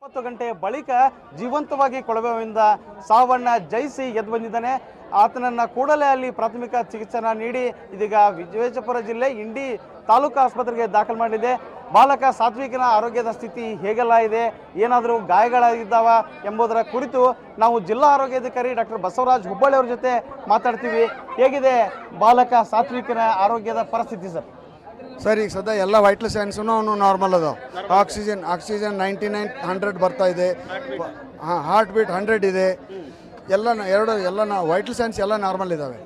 ಇಪ್ಪತ್ತು ಗಂಟೆ ಬಳಿಕ ಜೀವಂತವಾಗಿ ಕೊಳವೆಯಿಂದ ಸಾವನ್ನ ಜಯಿಸಿ ಎದ್ದು ಬಂದಿದ್ದಾನೆ. ಆತನನ್ನ ಕೂಡಲೇ ಅಲ್ಲಿ ಪ್ರಾಥಮಿಕ ಚಿಕಿತ್ಸೆ ನೀಡಿ ಇದೀಗ ವಿಜಯಪುರ ಜಿಲ್ಲೆ ಇಂಡಿ ತಾಲೂಕು ಆಸ್ಪತ್ರೆಗೆ ದಾಖಲು ಮಾಡಿದೆ. ಬಾಲಕ ಸಾತ್ವಿಕನ ಆರೋಗ್ಯದ ಸ್ಥಿತಿ ಹೇಗೆಲ್ಲ ಇದೆ? ಏನಾದರೂ ಗಾಯಗಳಾಗಿದ್ದಾವ ಎಂಬುದರ ಕುರಿತು ನಾವು ಜಿಲ್ಲಾ ಆರೋಗ್ಯಾಧಿಕಾರಿ ಡಾಕ್ಟರ್ ಬಸವರಾಜ್ ಹುಬ್ಬಳ್ಳಿ ಅವ್ರ ಜೊತೆ ಮಾತಾಡ್ತೀವಿ. ಹೇಗಿದೆ ಬಾಲಕ ಸಾತ್ವಿಕನ ಆರೋಗ್ಯದ ಪರಿಸ್ಥಿತಿ ಸರ್? ಸರ್, ಈಗ ಸದ್ಯ ಎಲ್ಲ ವೈಟ್ಲೆಸ್ ಹ್ಯಾಂಡ್ಸೂ ಅವನು ನಾರ್ಮಲ್ ಅದಾವೆ. Oxygen oxygen ninety nine hundred ಬರ್ತಾ ಇದೆ. ಹಾಂ ಹಾರ್ಟ್ ಬೀಟ್ ಹಂಡ್ರೆಡ್ ಇದೆ. ಎಲ್ಲ ಎರಡು, ಎಲ್ಲ ವೈಟ್ಲ್ ಸೈನ್ಸ್ ಎಲ್ಲ ನಾರ್ಮಲ್ ಇದ್ದಾವೆ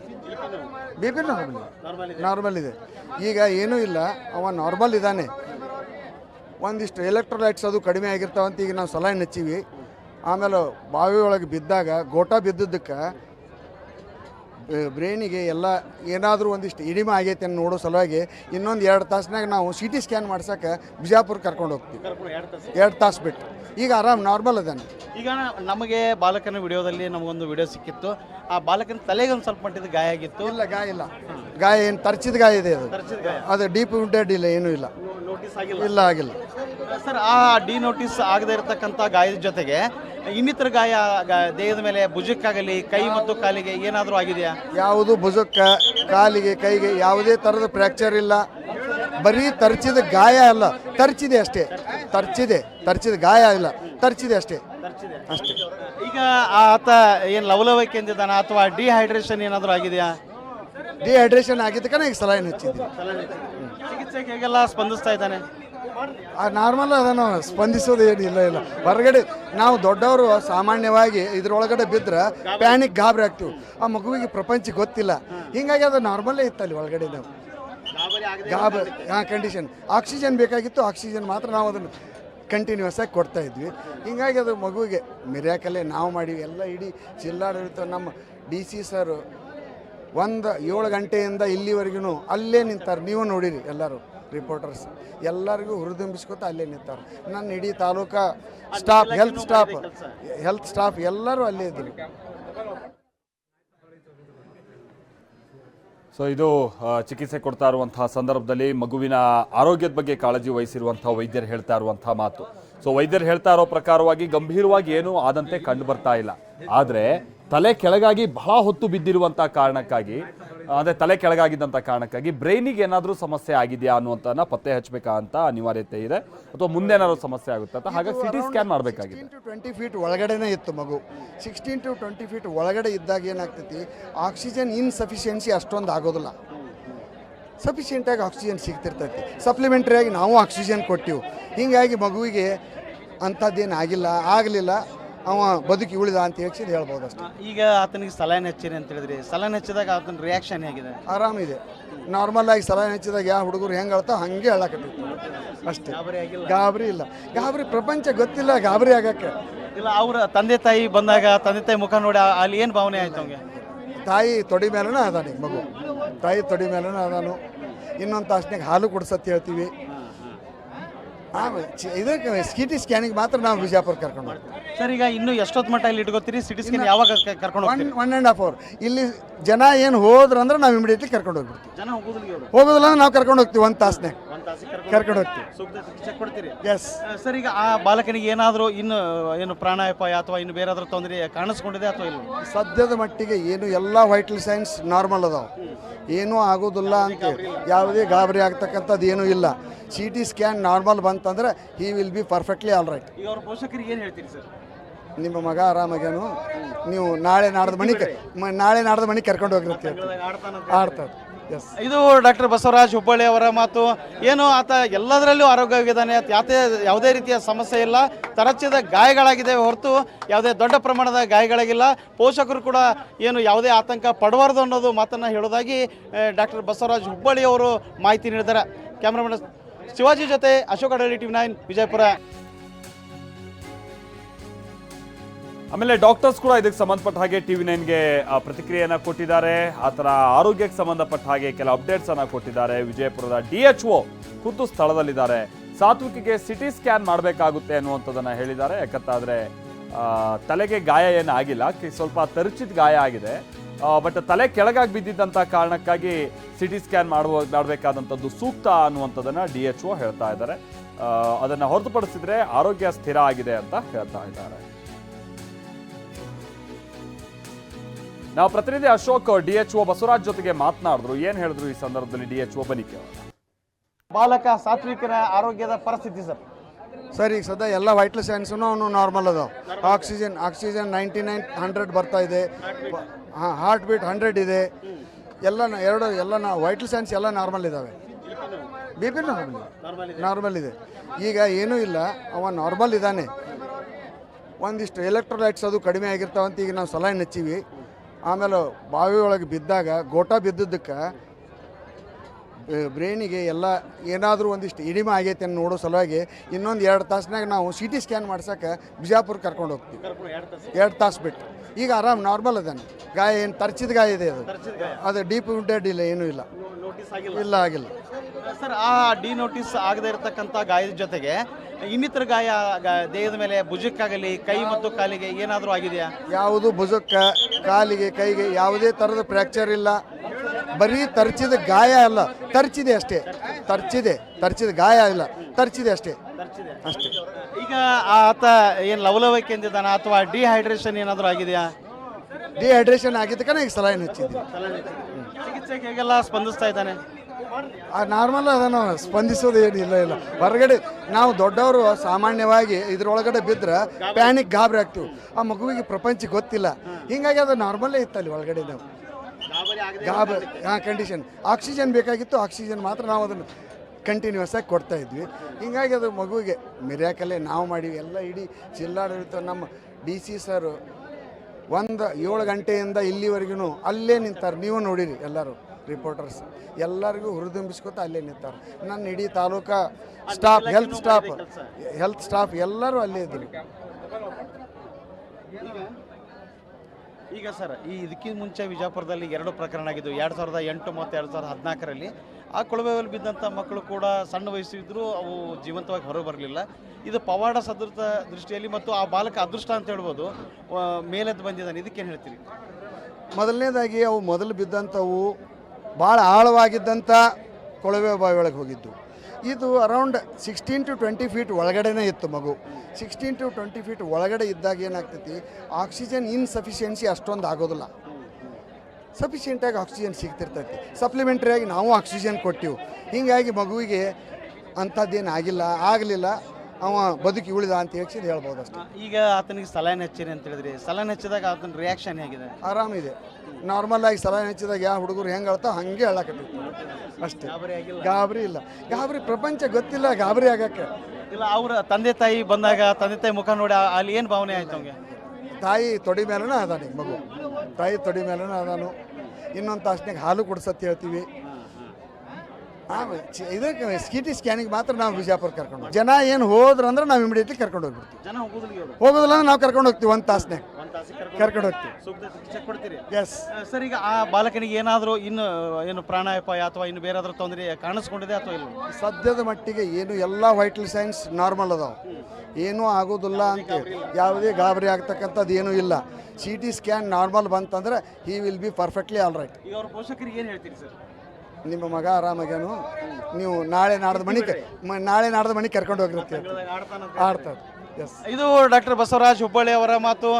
ಬಿ ಪಿ ನಾರ್ಮಲ್ ನಾರ್ಮಲ್ ಇದೆ. ಈಗ ಏನೂ ಇಲ್ಲ, ಅವ ನಾರ್ಮಲ್ ಇದ್ದಾನೆ ಒಂದಿಷ್ಟು ಎಲೆಕ್ಟ್ರೋಲೈಟ್ಸ್ ಅದು ಕಡಿಮೆ ಆಗಿರ್ತಾವಂತ ಈಗ ನಾವು ಸಲಹೆ ಹಚ್ಚೀವಿ ಆಮೇಲೆ ಬಾವಿ ಒಳಗೆ ಬಿದ್ದಾಗ, ಗೋಟ ಬಿದ್ದದ್ದಕ್ಕೆ ಬ್ರೈನಿಗೆ ಎಲ್ಲ ಏನಾದರೂ ಒಂದಿಷ್ಟು ಇಡಿಮೆ ಆಗೈತೆ ಅಂತ ನೋಡೋ ಸಲುವಾಗಿ ಇನ್ನೊಂದು ಎರಡು ತಾಸಿನಾಗ ನಾವು ಸಿ ಟಿ ಸ್ಕ್ಯಾನ್ ಮಾಡ್ಸಕ್ಕೆ ಬಿಜಾಪುರ ಕರ್ಕೊಂಡು ಹೋಗ್ತೀವಿ. ಎರಡು ತಾಸು ಬಿಟ್ಟು. ಈಗ ಆರಾಮ್ ನಾರ್ಮಲ್ ಅದಾನೆ. ಈಗ ನಮಗೆ ಬಾಲಕನ ವಿಡಿಯೋದಲ್ಲಿ ನಮಗೊಂದು ವಿಡಿಯೋ ಸಿಕ್ಕಿತ್ತು. ಆ ಬಾಲಕನ ತಲೆಗೆ ಒಂದು ಸ್ವಲ್ಪ ಮಟ್ಟಿದ ಗಾಯ ಆಗಿತ್ತು. ಇಲ್ಲ ಗಾಯ ಇಲ್ಲ. ಗಾಯ ಏನು ತರ್ಚಿದ ಗಾಯ ಇದೆ ಅದು. ಅದು ಡೀಪ್ ಇಂಟೆಡ್ ಇಲ್ಲ ಏನೂ ಇಲ್ಲ. ನೋಟಿಸ್ ಆಗಿಲ್ಲ. ಇಲ್ಲ ಆಗಿಲ್ಲ. ಸರ್ ಆ ಡಿ ನೋಟಿಸ್ ಆಗದೆ ಇರತಕ್ಕಂಥ ಗಾಯದ ಜೊತೆಗೆ ಇನ್ನಿತರ ಗಾಯ ಗ- ದೇಹದ ಮೇಲೆ ಭುಜಕ್ಕಾಗಲಿ ಕೈ ಮತ್ತು ಕಾಲಿಗೆ ಏನಾದರೂ ಆಗಿದೆಯಾ? ಯಾವುದು ಭುಜಕ್ಕ ಕಾಲಿಗೆ ಕೈಗೆ ಯಾವುದೇ ಥರದ ಫ್ರ್ಯಾಕ್ಚರ್ ಇಲ್ಲ. ಬರೀ ತರ್ಚಿದ ಗಾಯ ಅಲ್ಲ ತರ್ಚಿದೆ ಅಷ್ಟೇ. ತರ್ಚಿದೆ ತರ್ಚಿದ ಗಾಯ ಇಲ್ಲ ತರ್ಚಿದೆ ಅಷ್ಟೇ. ಅಷ್ಟೇ. ಈಗ ಆತ ಏನು ಲವಲವಿಕೆ ಎಂದಿದ್ದಾನ ಅಥವಾ ಡಿಹೈಡ್ರೇಷನ್ ಏನಾದರೂ ಆಗಿದೆಯಾ? ಡಿಹೈಡ್ರೇಷನ್ ಆಗಿದ್ದಕ್ಕೆ ಈಗ ಸಲಹೆ ಹಚ್ಚಿದ್ದೀನಿ. ಚಿಕಿತ್ಸೆಗೆ ಹೇಗೆಲ್ಲ ಸ್ಪಂದಿಸ್ತಾ ಇದ್ದಾನೆ? ಆ ನಾರ್ಮಲ್ ಅದನ್ನು ಸ್ಪಂದಿಸೋದು ಏನು ಇಲ್ಲ ಇಲ್ಲ. ಹೊರಗಡೆ ನಾವು ದೊಡ್ಡವರು ಸಾಮಾನ್ಯವಾಗಿ ಇದ್ರೊಳಗಡೆ ಬಿದ್ದರೆ ಪ್ಯಾನಿಕ್ ಗಾಬರಿ ಆಗ್ತೀವಿ. ಆ ಮಗುವಿಗೆ ಪ್ರಪಂಚ ಗೊತ್ತಿಲ್ಲ. ಹಿಂಗಾಗಿ ಅದು ನಾರ್ಮಲ್ಲೇ ಇತ್ತಲ್ಲಿ ಒಳಗಡೆ ನಾವು. ಗಾಬರಿ ಹಾಂ ಕಂಡೀಷನ್ ಆಕ್ಸಿಜನ್ ಬೇಕಾಗಿತ್ತು ಆಕ್ಸಿಜನ್ ಮಾತ್ರ ನಾವು ಅದನ್ನು ಕಂಟಿನ್ಯೂಸ್ ಆಗಿ ಕೊಡ್ತಾ ಇದ್ವಿ. ಹಿಂಗಾಗಿ ಅದು ಮಗುವಿಗೆ ಮಿರ್ಯಾಕಲ್ಲೇ ನಾವು ಮಾಡಿ ಎಲ್ಲ ಇಡೀ ಜಿಲ್ಲಾಡಳಿತ ನಮ್ಮ ಡಿ ಸಿ ಸರ್ ಒಂದು ಏಳು ಗಂಟೆಯಿಂದ ಇಲ್ಲಿವರೆಗೂ ಅಲ್ಲೇ ನಿಂತಾರೆ. ನೀವು ನೋಡಿರಿ ಎಲ್ಲರೂ. ರಿಪೋರ್ಟರ್ಸ್ ಎಲ್ಲರಿಗೂ ಹುರಿದುಂಬಿಸ್ಕೊತ ಅಲ್ಲೇ ನಿಂತಾರೆ ನನ್ನ ಇಡೀ taluka staff health staff health staff ಎಲ್ಲರೂ ಅಲ್ಲೇ ಇದ್ದರು ಸೊ ಇದು ಚಿಕಿತ್ಸೆ ಕೊಡ್ತಾ ಇರುವಂತಹ ಸಂದರ್ಭದಲ್ಲಿ ಮಗುವಿನ ಆರೋಗ್ಯದ ಬಗ್ಗೆ ಕಾಳಜಿ ವಹಿಸಿರುವಂತಹ ವೈದ್ಯರು ಹೇಳ್ತಾ ಇರುವಂತಹ ಮಾತು. ಸೊ ವೈದ್ಯರು ಹೇಳ್ತಾ ಇರೋ ಪ್ರಕಾರವಾಗಿ ಗಂಭೀರವಾಗಿ ಏನೂ ಆದಂತೆ ಕಂಡು ಬರ್ತಾ ಇಲ್ಲ. ಆದರೆ ತಲೆ ಕೆಳಗಾಗಿ ಬಹಳ ಹೊತ್ತು ಬಿದ್ದಿರುವಂತಹ ಕಾರಣಕ್ಕಾಗಿ ಅದೇ ತಲೆ ಕೆಳಗಾಗಿದ್ದಂಥ ಕಾರಣಕ್ಕಾಗಿ ಬ್ರೈನಿಗೆ ಏನಾದರೂ ಸಮಸ್ಯೆ ಆಗಿದೆಯಾ ಅನ್ನುವಂಥನ್ನ ಪತ್ತೆ ಹಚ್ಚಬೇಕಾ ಅಂತ ಅನಿವಾರ್ಯತೆ ಇದೆ. ಅಥವಾ ಮುಂದೆ ಏನಾದ್ರು ಸಮಸ್ಯೆ ಆಗುತ್ತೆ ಅಂತ ಹಾಗಾಗಿ ಸಿಟಿ ಸ್ಕ್ಯಾನ್ ಮಾಡಬೇಕಾಗಿದೆ. ಟು ಟ್ವೆಂಟಿ ಫೀಟ್ ಒಳಗಡೆನೇ ಇತ್ತು ಮಗು. ಸಿಕ್ಸ್ಟೀನ್ ಟು ಟ್ವೆಂಟಿ ಫೀಟ್ ಒಳಗಡೆ ಇದ್ದಾಗ ಏನಾಗ್ತೈತಿ ಆಕ್ಸಿಜನ್ ಇನ್ಸಫಿಷಿಯನ್ಸಿ ಅಷ್ಟೊಂದು ಆಗೋದಿಲ್ಲ. ಸಫಿಷಿಯೆಂಟಾಗಿ ಆಕ್ಸಿಜನ್ ಸಿಗ್ತಿರ್ತೈತಿ. ಸಪ್ಲಿಮೆಂಟ್ರಿಯಾಗಿ ನಾವು ಆಕ್ಸಿಜನ್ ಕೊಟ್ಟಿವು. ಹೀಗಾಗಿ ಮಗುವಿಗೆ ಅಂಥದ್ದೇನು ಆಗಿಲ್ಲ ಆಗಲಿಲ್ಲ. ಅವ ಬದುಕಿ ಉಳಿದ ಅಂತ ಹೇಳಿ ಹೇಳ್ಬೋದು ಅಷ್ಟೇ. ಈಗ ಆತನಿಗೆ ಸಲೈನ್ ಹಚ್ಚಿರಿ ಅಂತ ಹೇಳಿದ್ರಿ. ಸಲೈನ್ ಹಚ್ಚಿದಾಗ ಆತನ ರಿಯಾಕ್ಷನ್ ಹೇಗಿದೆ? ಆರಾಮಿದೆ ನಾರ್ಮಲ್ ಆಗಿ ಸಲೈನ್ ಹಚ್ಚಿದಾಗ ಯಾವ ಹುಡುಗರು ಹೆಂಗೆ ಹೇಳ್ತಾ ಹಂಗೆ ಹೇಳಕತ್ತೈತಿ ಅಷ್ಟೇ. ಗಾಬರಿ ಇಲ್ಲ. ಗಾಬರಿ ಪ್ರಪಂಚ ಗೊತ್ತಿಲ್ಲ ಗಾಬರಿ ಆಗಕ್ಕೆ. ಇಲ್ಲ ಅವ್ರ ತಂದೆ ತಾಯಿ ಬಂದಾಗ ತಂದೆ ತಾಯಿ ಮುಖ ನೋಡಿ ಅಲ್ಲಿ ಏನು ಭಾವನೆ ಆಯ್ತು ಅವ್ಗೆ ತಾಯಿ ತೊಡಿ ಮೇಲೂ ಅದಾನೆ ಮಗು. ತಾಯಿ ತೊಡಿ ಮೇಲೂ ಅದಾನು. ಇನ್ನೊಂದು ತಾಸ್ನಾಗ ಹಾಲು ಕುಡ್ಸತ್ ಹೇಳ್ತೀವಿ. ಆಮೇಲೆ ಇದಕ್ಕೆ ಸಿ ಟಿ ಸ್ಕ್ಯಾನಿಗೆ ಮಾತ್ರ ನಾವು ಬಿಜಾಪುರ ಕರ್ಕೊಂಡು ಹೋಗ್ತೀವಿ. ಸರ್ ಈಗ ಇನ್ನು ಎಷ್ಟೊತ್ತು ಮಟ್ಟ ಇಲ್ಲಿ ಇಟ್ಕೋತೀರಿ? ಸಿಟಿ ಸ್ಕ್ಯಾನ್ ಯಾವಾಗ ಕ- ಕರ್ಕೊಂಡು ಒನ್ ಹೋಗ್ತೀರಿ ಒನ್ ಆ್ಯಂಡ್ ಹಾಫ್ ಅವರ್ ಇಲ್ಲಿ ಜನ ಏನು ಹೋದ್ರಂದ್ರೆ ನಾವು ಇಮಿಡಿಯೇಟ್ಲಿ ಕರ್ಕೊಂಡು ಹೋಗ್ಬಿಡ್ತೀವಿ. ಜನ ಹೋಗೋದಿಲ್ಲ ಇವರು? ಹೋಗೋದಿಲ್ಲ ಅಂದ್ರೆ ನಾವು ಕರ್ಕೊಂಡು ಹೋಗ್ತೀವಿ ಒಂದು ತಾಸಿಗೆ ಕರ್ಕೊಂಡು ಹೋಗ್ತೀವಿ. ಸೂಕ್ತ ಚಿಕಿತ್ಸೆ ಕೊಡ್ತೀರಿ? ಎಸ್ ಆ, ಸರ್ ಈಗ ಆ ಬಾಲಕನಿಗೆ ಏನಾದರೂ ಇನ್ನು ಏನು ಪ್ರಾಣಾಪಾಯ ಅಥವಾ ಇನ್ನು ಬೇರಾದ್ರೂ ತೊಂದರೆ ಕಾಣಿಸ್ಕೊಂಡಿದೆ ಅಥವಾ ಇಲ್ಲ? ಸದ್ಯದ ಮಟ್ಟಿಗೆ ಏನು ಎಲ್ಲ ವೈಟಲ್ ಸೈನ್ಸ್ ನಾರ್ಮಲ್ ಅದಾವೆ. ಏನೂ ಆಗೋದಿಲ್ಲ ಅಂತ ಯಾವುದೇ ಗಾಬರಿ ಆಗ್ತಕ್ಕಂಥದ್ದು ಏನೂ ಇಲ್ಲ. ಸಿ ಟಿ ಸ್ಕ್ಯಾನ್ ನಾರ್ಮಲ್ ಬಂತಂದ್ರೆ he will be perfectly all right ಈಗ ಅವ್ರ ಪೋಷಕರಿಗೆ ಏನು ಹೇಳ್ತೀರಿ ಸರ್ ನಿಮ್ಮ ಮಗ ಆರಾಮಾಗೇನು ನೀವು ನಾಳೆ ನಾಡ್ದು ಮನೆ ಮ- ನಾಳೆ ನಾಡ್ದು ಮಣಿ ಕರ್ಕೊಂಡು ಹೋಗಿರುತ್ತೆ ಆಡ್ತಾರೆ ಇದು ಡಾಕ್ಟರ್ ಬಸವರಾಜ್ ಹುಬ್ಬಳ್ಳಿ ಅವರ ಮಾತು. ಏನು ಆತ ಎಲ್ಲದರಲ್ಲೂ ಆರೋಗ್ಯವಾಗಿದ್ದಾನೆ ಯಾತೆ ಯಾವುದೇ ರೀತಿಯ ಸಮಸ್ಯೆ ಇಲ್ಲ. ತರಚಿದ ಗಾಯಗಳಾಗಿದೆ ಹೊರತು ಯಾವುದೇ ದೊಡ್ಡ ಪ್ರಮಾಣದ ಗಾಯಗಳಾಗಿಲ್ಲ. ಪೋಷಕರು ಕೂಡ ಏನು ಯಾವುದೇ ಆತಂಕ ಪಡಬಾರ್ದು ಅನ್ನೋದು ಮಾತನ್ನು ಹೇಳೋದಾಗಿ ಡಾಕ್ಟರ್ ಬಸವರಾಜ್ ಹುಬ್ಬಳ್ಳಿ ಅವರು ಮಾಹಿತಿ ನೀಡಿದ್ದಾರೆ. ಕ್ಯಾಮ್ರಾಮನ್ ಶಿವಾಜಿ ಜೊತೆ ಅಶೋಕ ಟಿವಿ ನೈನ್, ವಿಜಯಪುರ. ಆಮೇಲೆ ಡಾಕ್ಟರ್ಸ್ ಕೂಡ ಇದಕ್ಕೆ ಸಂಬಂಧಪಟ್ಟ ಹಾಗೆ ಟಿ ವಿ ನೈನ್ಗೆ ಪ್ರತಿಕ್ರಿಯೆಯನ್ನು ಕೊಟ್ಟಿದ್ದಾರೆ. ಆ ಥರ ಆರೋಗ್ಯಕ್ಕೆ ಸಂಬಂಧಪಟ್ಟ ಹಾಗೆ ಕೆಲ ಅಪ್ಡೇಟ್ಸ್ ಅನ್ನ ಕೊಟ್ಟಿದ್ದಾರೆ. ವಿಜಯಪುರದ ಡಿ ಎಚ್ ಒ ಖುದ್ದು ಸ್ಥಳದಲ್ಲಿದ್ದಾರೆ. ಸಾತ್ವಿಕಿಗೆ ಸಿಟಿ ಸ್ಕ್ಯಾನ್ ಮಾಡಬೇಕಾಗುತ್ತೆ ಅನ್ನುವಂಥದ್ದನ್ನು ಹೇಳಿದ್ದಾರೆ. ಯಾಕಂತಾದರೆ ತಲೆಗೆ ಗಾಯ ಏನು ಆಗಿಲ್ಲ. ಸ್ವಲ್ಪ ತರಿಚಿದ ಗಾಯ ಆಗಿದೆ. ಬಟ್ ತಲೆ ಕೆಳಗಾಗಿ ಬಿದ್ದಿದ್ದಂಥ ಕಾರಣಕ್ಕಾಗಿ ಸಿ ಟಿ ಸ್ಕ್ಯಾನ್ ಮಾಡುವ, ಮಾಡಬೇಕಾದಂಥದ್ದು ಸೂಕ್ತ ಅನ್ನುವಂಥದ್ದನ್ನು ಡಿ ಎಚ್ ಒ ಹೇಳ್ತಾ ಇದ್ದಾರೆ. ಅದನ್ನು ಹೊರತುಪಡಿಸಿದರೆ ಆರೋಗ್ಯ ಸ್ಥಿರ ಆಗಿದೆ ಅಂತ ಹೇಳ್ತಾ ಇದ್ದಾರೆ. ನಾವು ಪ್ರತಿನಿಧಿ Ashok D H O Basavaraj ಜೊತೆಗೆ ಮಾತನಾಡಿದ್ರು. ಏನ್ ಹೇಳಿದ್ರು ಈ ಸಂದರ್ಭದಲ್ಲಿ ಡಿ ಎಚ್ ಒ? ಬನಿಕೆ ಬಾಲಕ ಸಾತ್ವಿಕನ ಆರೋಗ್ಯದ ಪರಿಸ್ಥಿತಿ ಸರ್? ಸರ್ ಈಗ ಸದ್ಯ ಎಲ್ಲ ವೈಟ್ಲ ಸೈನ್ಸೂ ಅವನು ನಾರ್ಮಲ್ ಅದಾವ. Oxygen oxygen ninety nine hundred ಬರ್ತಾ ಇದೆ. ಹಾಂ ಹಾರ್ಟ್ ಬೀಟ್ ಹಂಡ್ರೆಡ್ ಇದೆ. ಎಲ್ಲ ಎರಡು ಎಲ್ಲ ನಾ ವೈಟ್ಲ್ ಸೈನ್ಸ್ ಎಲ್ಲ ನಾರ್ಮಲ್ ಇದ್ದಾವೆ ಬಿ ಪಿ ನಾರ್ಮಲ್ ನಾರ್ಮಲ್ ಇದೆ. ಈಗ ಏನೂ ಇಲ್ಲ. ಅವ ನಾರ್ಮಲ್ ಇದ್ದಾನೆ ಒಂದಿಷ್ಟು ಎಲೆಕ್ಟ್ರೋಲೈಟ್ಸ್ ಅದು ಕಡಿಮೆ ಆಗಿರ್ತಾವಂತ ಈಗ ನಾವು ಸಲಹೆ ಹಚ್ಚೀವಿ ಆಮೇಲೆ ಬಾವಿ ಒಳಗೆ ಬಿದ್ದಾಗ ಗೋಟ ಬಿದ್ದಿದ್ದಕ್ಕೆ ಬ್ರೈನಿಗೆ ಎಲ್ಲ ಏನಾದರೂ ಒಂದಿಷ್ಟು ಇಡಿಮೆ ಆಗೈತೆ ಅಂತ ನೋಡೋ ಸಲುವಾಗಿ ಇನ್ನೊಂದು ಎರಡು ತಾಸಿನಾಗ ನಾವು ಸಿ ಟಿ ಸ್ಕ್ಯಾನ್ ಮಾಡ್ಸೋಕ್ಕೆ ಬಿಜಾಪುರ ಕರ್ಕೊಂಡು ಹೋಗ್ತೀವಿ. ಎರಡು ತಾಸು ಬಿಟ್ಟು. ಈಗ ಆರಾಮ್ ನಾರ್ಮಲ್ ಅದಾನೆ. ಗಾಯ ಏನು ತರ್ಚಿದ ಗಾಯ ಇದೆ ಅದು. ಅದು ಡೀಪ್ ಡೆಡ್ ಇಲ್ಲ ಏನೂ ಇಲ್ಲ. ಇಲ್ಲ ಆಗಿಲ್ಲ. ಸರ್ ಆ ಡಿ ನೋಟಿಸ್ ಆಗದೆ ಇರತಕ್ಕಂಥ ಗಾಯದ ಜೊತೆಗೆ ಇನ್ನಿತರ ಗಾಯ ದೇಹದ ಮೇಲೆ ಭುಜಕ್ಕಾಗಲಿ ಕೈ ಮತ್ತು ಕಾಲಿಗೆ ಏನಾದರೂ ಆಗಿದೆಯಾ? ಯಾವುದು ಭುಜಕ್ಕ ಕಾಲಿಗೆ ಕೈಗೆ ಯಾವುದೇ ಥರದ ಫ್ರ್ಯಾಕ್ಚರ್ ಇಲ್ಲ. ಬರೀ ತರ್ಚಿದ ಗಾಯ ಅಲ್ಲ ತರ್ಚಿದೆ ಅಷ್ಟೇ. ತರ್ಚಿದೆ ತರ್ಚಿದ ಗಾಯ ಇಲ್ಲ ತರ್ಚಿದೆ ಅಷ್ಟೇ. ಅಷ್ಟೇ. ಈಗ ಆತ ಏನು ಲವಲವಿಕೆ ಎಂದಿದ್ದಾನ ಅಥವಾ ಡಿಹೈಡ್ರೇಷನ್ ಏನಾದರೂ ಆಗಿದೆಯಾ? ಡಿಹೈಡ್ರೇಷನ್ ಆಗಿದ್ದಕ್ಕೆ ಈಗ ಸಲಹೆ ಹಚ್ಚಿದ್ದೀನಿ. ಚಿಕಿತ್ಸೆಗೆ ಹೇಗೆಲ್ಲ ಸ್ಪಂದಿಸ್ತಾ ಇದ್ದಾನೆ? ನಾರ್ಮಲ್ ಅದನ್ನು ಸ್ಪಂದಿಸೋದು ಏನು ಇಲ್ಲ ಇಲ್ಲ. ಹೊರಗಡೆ ನಾವು ದೊಡ್ಡವರು ಸಾಮಾನ್ಯವಾಗಿ ಇದ್ರೊಳಗಡೆ ಬಿದ್ದರೆ ಪ್ಯಾನಿಕ್ ಗಾಬರಿ ಆಗ್ತೀವಿ. ಆ ಮಗುವಿಗೆ ಪ್ರಪಂಚ ಗೊತ್ತಿಲ್ಲ. ಹಿಂಗಾಗಿ ಅದು ನಾರ್ಮಲ್ಲೇ ಇತ್ತಲ್ಲಿ ಒಳಗಡೆ ನಾವು. ಗಾಬರಿ ಹಾಂ ಕಂಡೀಷನ್ ಆಕ್ಸಿಜನ್ ಬೇಕಾಗಿತ್ತು ಆಕ್ಸಿಜನ್ ಮಾತ್ರ ನಾವು ಅದನ್ನು ಕಂಟಿನ್ಯೂಸ್ ಆಗಿ ಕೊಡ್ತಾ ಇದ್ವಿ. ಹಿಂಗಾಗಿ ಅದು ಮಗುವಿಗೆ ಮಿರ್ಯಾಕಲ್ಲೇ ನಾವು ಮಾಡಿವಿ. ಎಲ್ಲ ಇಡೀ ಜಿಲ್ಲಾಡಳಿತ ನಮ್ಮ ಡಿ ಸಿ ಸರ್ ಒಂದು ಏಳು ಗಂಟೆಯಿಂದ ಇಲ್ಲಿವರೆಗೂ ಅಲ್ಲೇ ನಿಂತಾರೆ. ನೀವು ನೋಡಿರಿ ಎಲ್ಲರೂ. ರಿಪೋರ್ಟರ್ಸ್ ಎಲ್ಲರಿಗೂ ಹುರಿದುಂಬಿಸ್ಕೊತ ಅಲ್ಲೇ ನಿಂತಾರೆ ನನ್ನ ಇಡೀ taluka staff health staff health staff ಎಲ್ಲರೂ ಅಲ್ಲೇ ಇದ್ರು. ಈಗ ಸರ್ ಈ ಇದಕ್ಕಿಂತ ಮುಂಚೆ ವಿಜಯಪುರದಲ್ಲಿ ಎರಡು ಪ್ರಕರಣ ಆಗಿದ್ದು ಎರಡು ಸಾವಿರದ ಎಂಟು ಮತ್ತು ಎರಡು ಸಾವಿರದ ಹದಿನಾಲ್ಕರಲ್ಲಿ ಆ ಕೊಳವೆಯಲ್ಲಿ ಬಿದ್ದಂಥ ಮಕ್ಕಳು ಕೂಡ ಸಣ್ಣ ವಯಸ್ಸಿದ್ರು ಅವು ಜೀವಂತವಾಗಿ ಹೊರಗೆ ಬರಲಿಲ್ಲ. ಇದು ಪವಾಡ ಸದೃತ ದೃಷ್ಟಿಯಲ್ಲಿ ಮತ್ತು ಆ ಬಾಲಕ ಅದೃಷ್ಟ ಅಂತ ಹೇಳ್ಬೋದು. ಮೇಲೆದ್ದು ಬಂದಿದ್ದಾನೆ. ಇದಕ್ಕೇನು ಹೇಳ್ತೀರಿ? ಮೊದಲನೇದಾಗಿ ಅವು ಮೊದಲು ಬಿದ್ದಂಥವು ಭಾಳ ಆಳವಾಗಿದ್ದಂಥ ಕೊಳವೆ ಬಾವಿ ಒಳಗೆ ಹೋಗಿದ್ದು. ಇದು around sixteen to twenty feet ಒಳಗಡೆನೇ ಇತ್ತು ಮಗು. ಸಿಕ್ಸ್ಟೀನ್ ಟು ಟ್ವೆಂಟಿ ಫೀಟ್ ಒಳಗಡೆ ಇದ್ದಾಗ ಏನಾಗ್ತೈತಿ ಆಕ್ಸಿಜನ್ ಇನ್ಸಫಿಷಿಯನ್ಸಿ ಅಷ್ಟೊಂದು ಆಗೋದಿಲ್ಲ. ಸಫಿಷಿಯೆಂಟಾಗಿ ಆಕ್ಸಿಜನ್ ಸಿಗ್ತಿರ್ತೈತಿ. ಸಪ್ಲಿಮೆಂಟ್ರಿಯಾಗಿ ನಾವು ಆಕ್ಸಿಜನ್ ಕೊಟ್ಟಿವು. ಹೀಗಾಗಿ ಮಗುವಿಗೆ ಅಂಥದ್ದೇನು ಆಗಿಲ್ಲ, ಆಗಲಿಲ್ಲ. ಅವ ಬದುಕಿ ಉಳಿದ ಅಂತ ಹೇಳಿ ಹೇಳ್ಬೋದು ಅಷ್ಟೇ. ಈಗ ಆತನಿಗೆ ಸಲೈನ್ ಹಚ್ಚಿರಿ ಅಂತ ಹೇಳಿದ್ರಿ. ಸಲೈನ್ ಹಚ್ಚಿದಾಗ ಆತನ ರಿಯಾಕ್ಷನ್ ಹೇಗಿದೆ? ಆರಾಮಿದೆ ನಾರ್ಮಲ್ ಆಗಿ ಸಲೈನ್ ಹಚ್ಚಿದಾಗ ಯಾವ ಹುಡುಗರು ಹೆಂಗೆ ಹೇಳ್ತಾ ಹಂಗೆ ಹೇಳಕತ್ತಿತ್ತು ಅಷ್ಟೇ. ಗಾಬರಿ ಇಲ್ಲ. ಗಾಬರಿ ಪ್ರಪಂಚ ಗೊತ್ತಿಲ್ಲ ಗಾಬರಿ ಆಗಕ್ಕೆ. ಇಲ್ಲ ಅವ್ರ ತಂದೆ ತಾಯಿ ಬಂದಾಗ ತಂದೆ ತಾಯಿ ಮುಖ ನೋಡಿ ಆ- ಅಲ್ಲಿ ಏನು ಭಾವನೆ ಆಯ್ತು ಅವ್ಗೆ ತಾಯಿ ತೊಡಿ ಮೇಲೂ ಅದಾನೆ ಮಗು. ತಾಯಿ ತೊಡಿ ಮೇಲೂ ಅದಾನು. ಇನ್ನೊಂದು ತಾಸ್ನಾಗ ಹಾಲು ಕುಡ್ಸತ್ ಹೇಳ್ತೀವಿ. ಇದಕ್ಕೆ ಸಿ ಟಿ ಸ್ಕ್ಯಾನಿಗೆ ಮಾತ್ರ ನಾವು ಬಿಜಾಪುರ ಕರ್ಕೊಂಡು ಜನ ಏನು ಹೋದ್ರು ಅಂದ್ರೆ ನಾವು ಇಮಿಡಿಯೇಟ್ಲಿ ಕರ್ಕೊಂಡು ಹೋಗ್ಬಿಡ್ತೀವಿ. ಜನ ಹೋಗೋದಿಲ್ಲ ಹೋಗೋದಿಲ್ಲ ಅಂದ್ರೆ ನಾವು ಕರ್ಕೊಂಡು ಹೋಗ್ತೀವಿ ಒಂದು ತಾಸನೆ ಕರ್ಕೊಂಡು ಹೋಗ್ತೀವಿ. ಸೂಕ್ತ ಚಿಕಿತ್ಸೆ ಕೊಡ್ತೀರಿ? ಎಸ್ ಸರ್ ಈಗ ಆ ಬಾಲಕನಿಗೆ ಏನಾದರೂ ಇನ್ನು ಏನು ಪ್ರಾಣಾಪಾಯ ಅಥವಾ ಇನ್ನು ಬೇರಾದ್ರೂ ತೊಂದರೆ ಕಾಣಿಸ್ಕೊಂಡಿದೆ ಅಥವಾ ಇಲ್ಲ? ಸದ್ಯದ ಮಟ್ಟಿಗೆ ಏನು ಎಲ್ಲ ವೈಟಲ್ ಸೈನ್ಸ್ ನಾರ್ಮಲ್ ಅದಾವ. ಏನೂ ಆಗೋದಿಲ್ಲ ಅಂತ ಯಾವುದೇ ಗಾಬರಿ ಆಗ್ತಕ್ಕಂಥದ್ದು ಏನೂ ಇಲ್ಲ. ಸಿ ಟಿ ಸ್ಕ್ಯಾನ್ ನಾರ್ಮಲ್ ಬಂತಂದ್ರೆ he will be perfectly all right ಈಗ ಅವ್ರ ಪೋಷಕರಿಗೆ ಏನು ಹೇಳ್ತೀರಿ ಸರ್? ನಿಮ್ಮ ಮಗ ಆರಾಮಾಗ್ಯಾನು? ನೀವು ನಾಳೆ ನಾಡ್ದು ಮನೆಗೆ ನಾಳೆ ನಾಡ್ದು ಮನೆಗೆ ಕರ್ಕೊಂಡು ಹೋಗಿರ್ತೀವಿ ಆಡ್ತಾರೆ ಎಸ್ ಇದು ಡಾಕ್ಟರ್ ಬಸವರಾಜ್ ಹುಬ್ಬಳ್ಳಿ ಅವರ ಮಾತು.